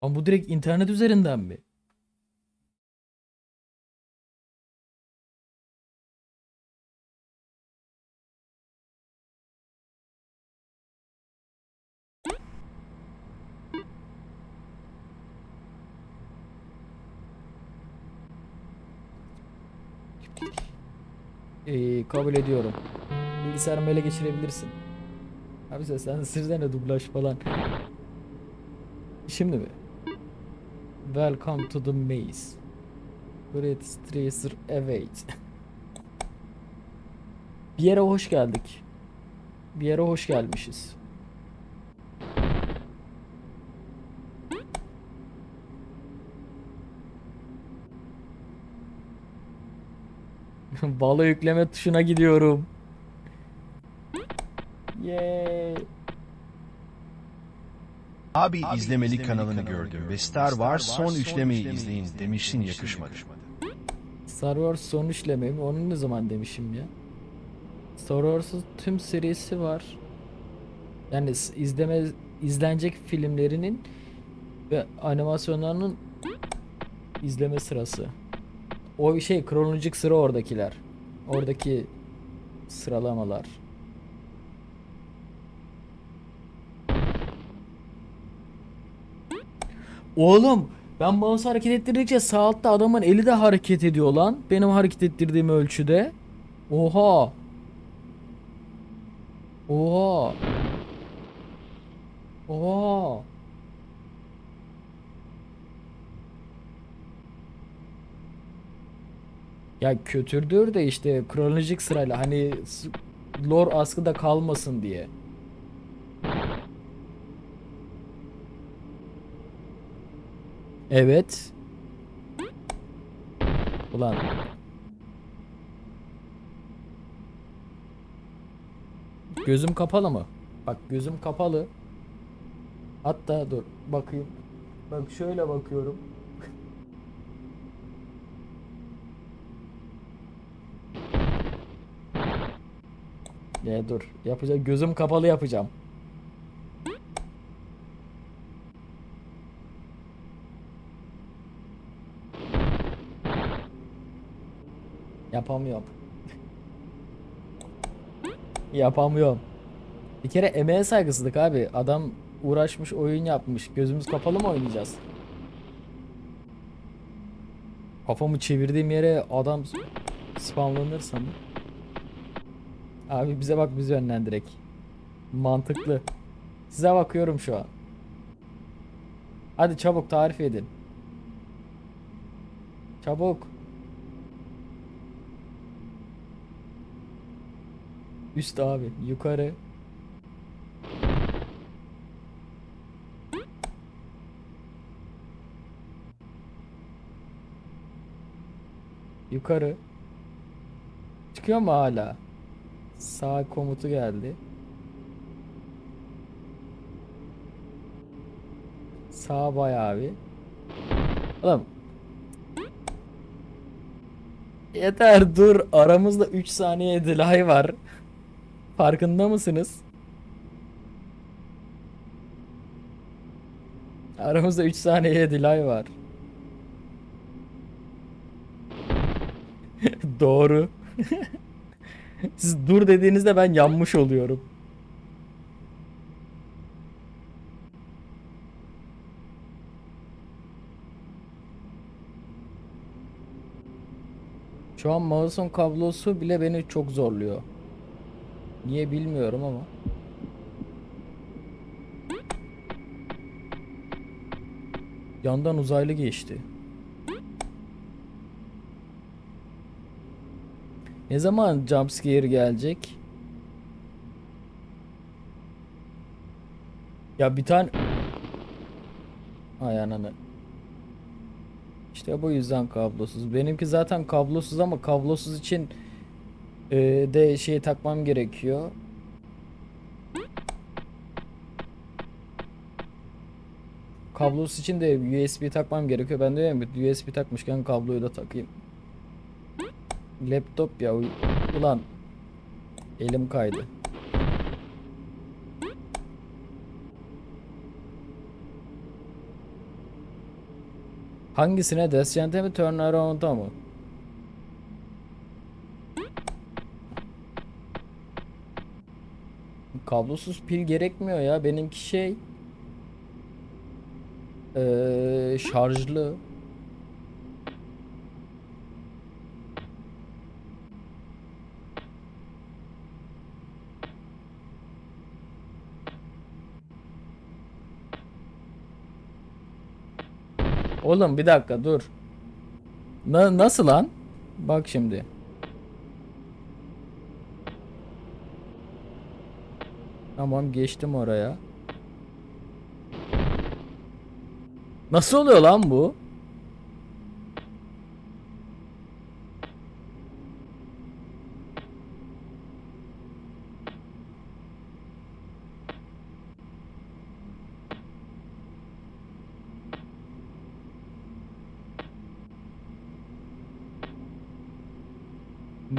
Ama bu direkt internet üzerinden mi? Ee, kabul ediyorum. Bilgisayarımı ele geçirebilirsin. Abi sen sen dublaj falan. Şimdi mi? Welcome to the maze. Great Tracer await. Bir yere hoş geldik. Bir yere hoş gelmişiz. Balı yükleme tuşuna gidiyorum. Yay. Abi izlemeli kanalını gördüm ve Star Wars son üçlemeyi izleyin demişsin yakışmadı. Star Wars son üçleme mi? Onu ne zaman demişim ya? Star Wars'ın tüm serisi var. Yani izleme izlenecek filmlerinin ve animasyonlarının izleme sırası. O şey kronolojik sıra oradakiler. Oradaki sıralamalar. Oğlum ben mouse hareket ettirdikçe sağ altta adamın eli de hareket ediyor lan. Benim hareket ettirdiğim ölçüde. Oha. Oha. Oha. Ya kötürdür de işte kronolojik sırayla hani lore askıda kalmasın diye. Evet. Ulan. Gözüm kapalı mı? Bak gözüm kapalı. Hatta dur bakayım. Bak şöyle bakıyorum. Ya dur. Yapacağım. Gözüm kapalı yapacağım. Yapamıyorum. Yapamıyorum. Bir kere emeğe saygısızlık abi. Adam uğraşmış oyun yapmış. Gözümüz kapalı mı oynayacağız? Kafamı çevirdiğim yere adam spamlanırsa mı? Abi bize bak biz yönlendirek. Mantıklı. Size bakıyorum şu an. Hadi çabuk tarif edin. Çabuk. Üst abi. Yukarı. Yukarı. Çıkıyor mu hala? Sağ komutu geldi. Sağ bayağı bir. Oğlum. Yeter dur. Aramızda 3 saniye delay var. Farkında mısınız? Aramızda 3 saniye delay var. Doğru. Siz dur dediğinizde ben yanmış oluyorum. Şu an mouse'un kablosu bile beni çok zorluyor. Niye bilmiyorum ama. Yandan uzaylı geçti. Ne zaman jumpscare gelecek? Ya bir tane... Ay ananı. İşte bu yüzden kablosuz. Benimki zaten kablosuz ama kablosuz için e, de şey takmam gerekiyor. Kablosuz için de USB takmam gerekiyor. Ben diyorum USB takmışken kabloyu da takayım. Laptop ya ulan elim kaydı. Hangisine? Descent'e mi Turnaround'a mı? Kablosuz pil gerekmiyor ya. Benimki şey ee, şarjlı. Oğlum bir dakika dur. Na- nasıl lan? Bak şimdi. Tamam geçtim oraya. Nasıl oluyor lan bu?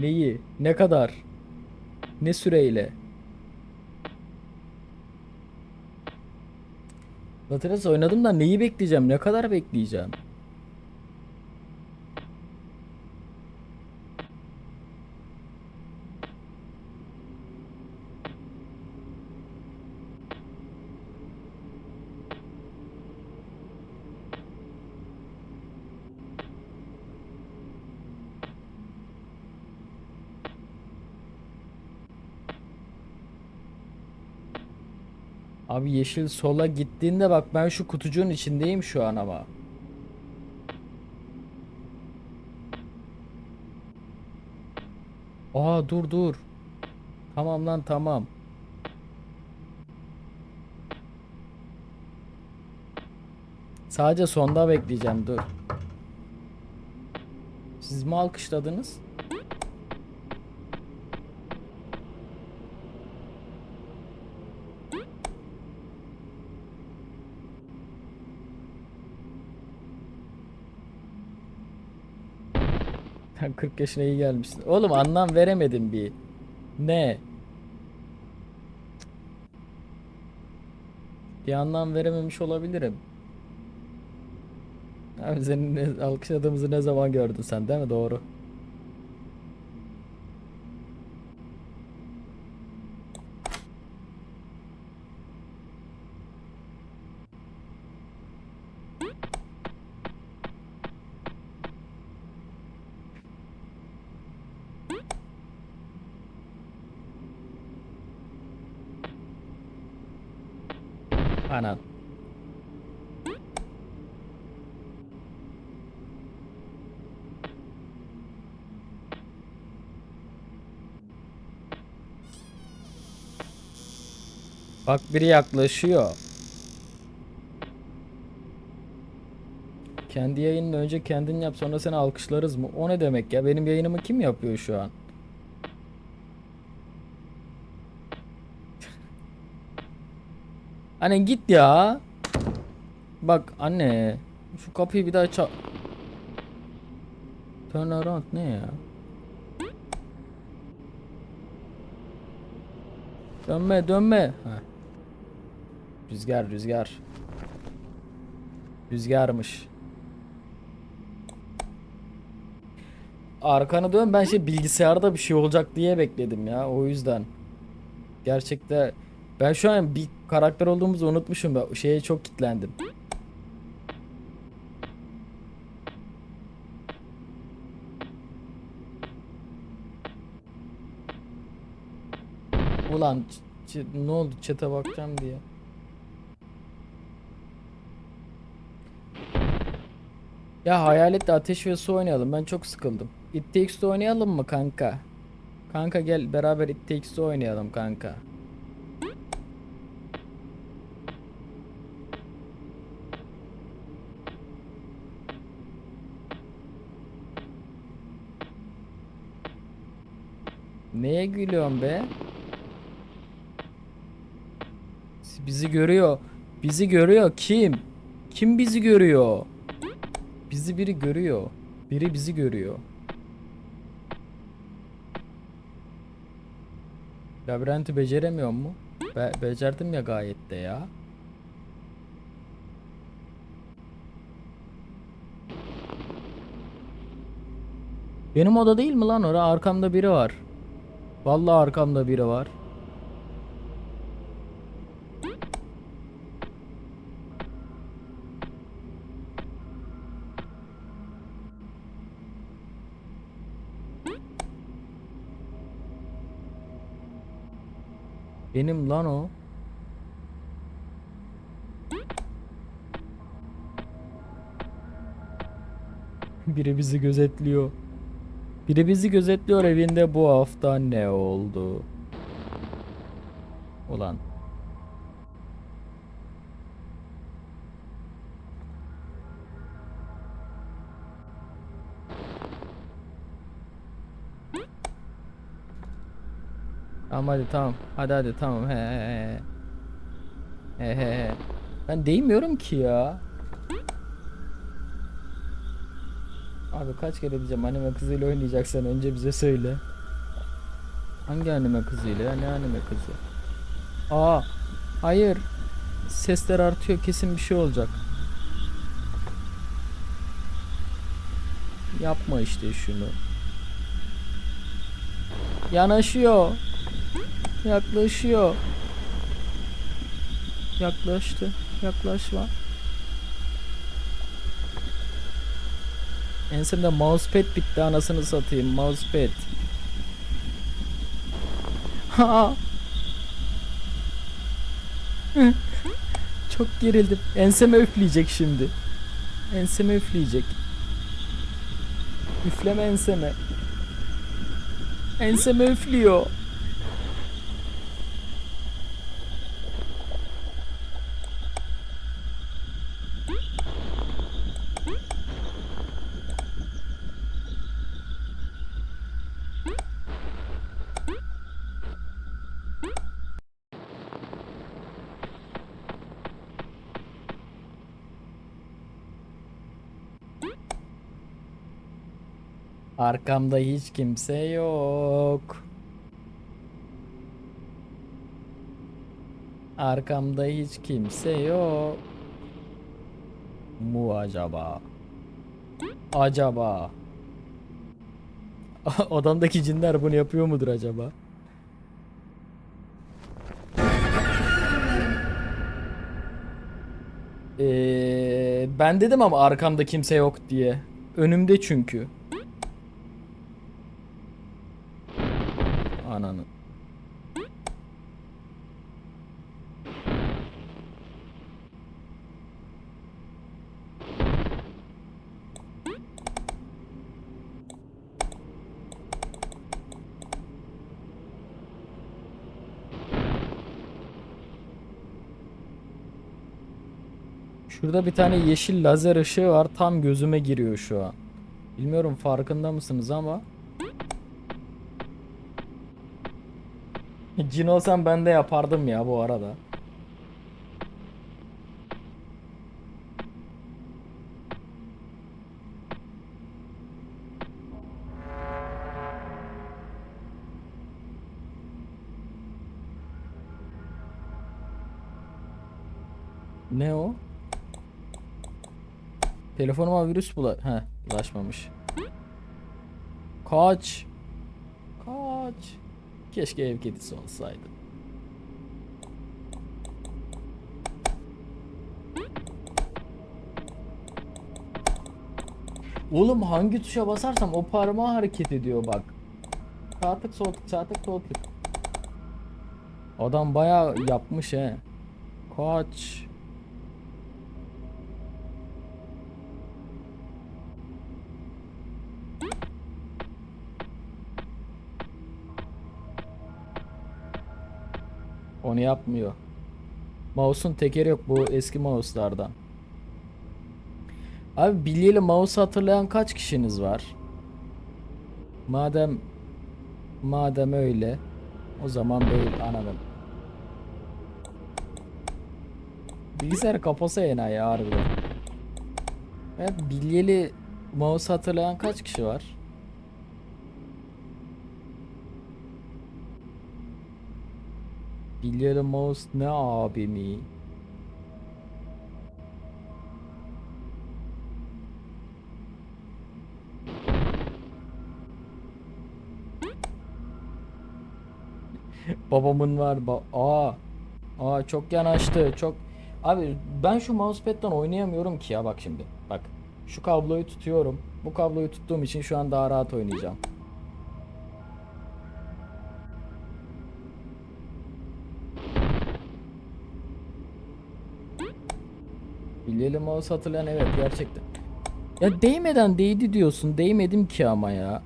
Neyi? Ne kadar? Ne süreyle? Lateras oynadım da neyi bekleyeceğim? Ne kadar bekleyeceğim? Abi yeşil sola gittiğinde bak ben şu kutucuğun içindeyim şu an ama. Aa dur dur. Tamam lan tamam. Sadece sonda bekleyeceğim dur. Siz mi alkışladınız? Sen 40 yaşına iyi gelmişsin. Oğlum anlam veremedim bir. Ne? Bir anlam verememiş olabilirim. Abi senin alkışladığımızı ne zaman gördün sen değil mi? Doğru. Anan. Bak biri yaklaşıyor. Kendi yayınını önce kendin yap sonra seni alkışlarız mı? O ne demek ya? Benim yayınımı kim yapıyor şu an? Anne git ya. Bak anne. Şu kapıyı bir daha çal. Turn around ne ya? Dönme dönme. Heh. Rüzgar rüzgar. Rüzgarmış. Arkanı dön ben şey bilgisayarda bir şey olacak diye bekledim ya o yüzden. Gerçekte ben şu an bir karakter olduğumuzu unutmuşum ben şeye çok kitlendim. Ulan ne oldu çete bakacağım diye. Ya hayaletle ateş ve su oynayalım. Ben çok sıkıldım. It Takes Two oynayalım mı kanka? Kanka gel beraber It Takes Two oynayalım kanka. Neye gülüyorsun be? Bizi görüyor. Bizi görüyor. Kim? Kim bizi görüyor? Bizi biri görüyor. Biri bizi görüyor. Labirenti beceremiyor mu? Be becerdim ya gayet de ya. Benim oda değil mi lan orada? Arkamda biri var. Vallahi arkamda biri var. Benim lan o. Biri bizi gözetliyor. Biri bizi gözetliyor evinde bu hafta ne oldu? Ulan. Tamam hadi tamam. Hadi hadi tamam. He he he. He he he. Ben değmiyorum ki ya. Abi kaç kere diyeceğim anime kızıyla oynayacaksan önce bize söyle. Hangi anime kızıyla ya? Ne anime kızı? Aa, hayır. Sesler artıyor kesin bir şey olacak. Yapma işte şunu. Yanaşıyor. Yaklaşıyor. Yaklaştı. Yaklaşma. Ensemde mousepad bitti anasını satayım mousepad. Ha. Çok gerildim. Enseme üfleyecek şimdi. Enseme üfleyecek. Üfleme enseme. Enseme üflüyor. Arkamda hiç kimse yok. Arkamda hiç kimse yok. Mu acaba? Acaba? Odamdaki cinler bunu yapıyor mudur acaba? Ee, ben dedim ama arkamda kimse yok diye. Önümde çünkü. Ananı. Şurada bir tane yeşil lazer ışığı var. Tam gözüme giriyor şu an. Bilmiyorum farkında mısınız ama. Cin olsam ben de yapardım ya bu arada. Ne o? Telefonuma virüs bula... He, bulaşmamış. Kaç. Kaç. Keşke ev kedisi olsaydı. Oğlum hangi tuşa basarsam o parmağı hareket ediyor bak. Sağ tık sol tık. Adam bayağı yapmış he. Kaç. Onu yapmıyor. Mouse'un tekeri yok bu eski mouse'lardan. Abi bilyeli mouse hatırlayan kaç kişiniz var? Madem madem öyle o zaman böyle anladım. Bilgisayarı kapasa enayi harbiden. Evet bilyeli mouse hatırlayan kaç kişi var? Billy Mouse ne abimi? Babamın var ba aa. Aa çok yanaştı. Çok Abi ben şu mousepad'den oynayamıyorum ki ya bak şimdi. Bak. Şu kabloyu tutuyorum. Bu kabloyu tuttuğum için şu an daha rahat oynayacağım. Bilyeli mouse hatırlayan evet gerçekten. Ya değmeden değdi diyorsun. Değmedim ki ama ya.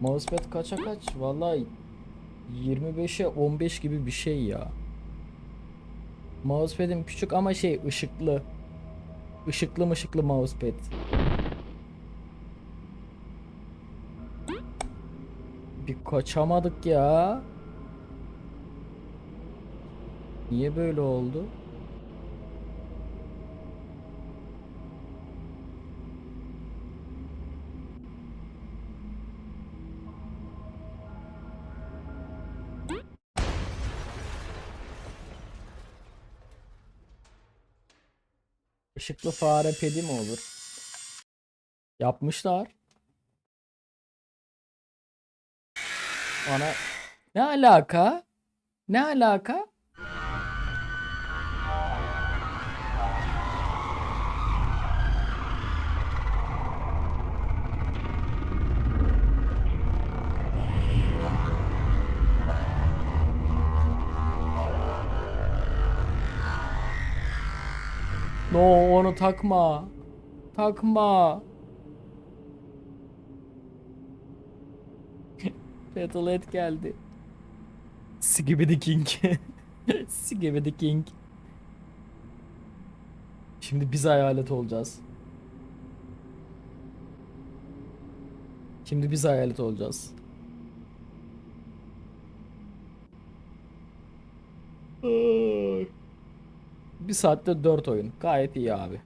Mousepad kaça kaç? Vallahi 25'e 15 gibi bir şey ya. Mousepad'im küçük ama şey ışıklı. Işıklı mışıklı mousepad. Bir kaçamadık ya. Niye böyle oldu? Işıklı fare pedi mi olur? Yapmışlar. Ana ne alaka? Ne alaka? No onu takma. Takma. Petalhead geldi. Skibidi King. Skibidi King. Şimdi biz hayalet olacağız. Şimdi biz hayalet olacağız. Bir saatte 4 oyun. Gayet iyi abi.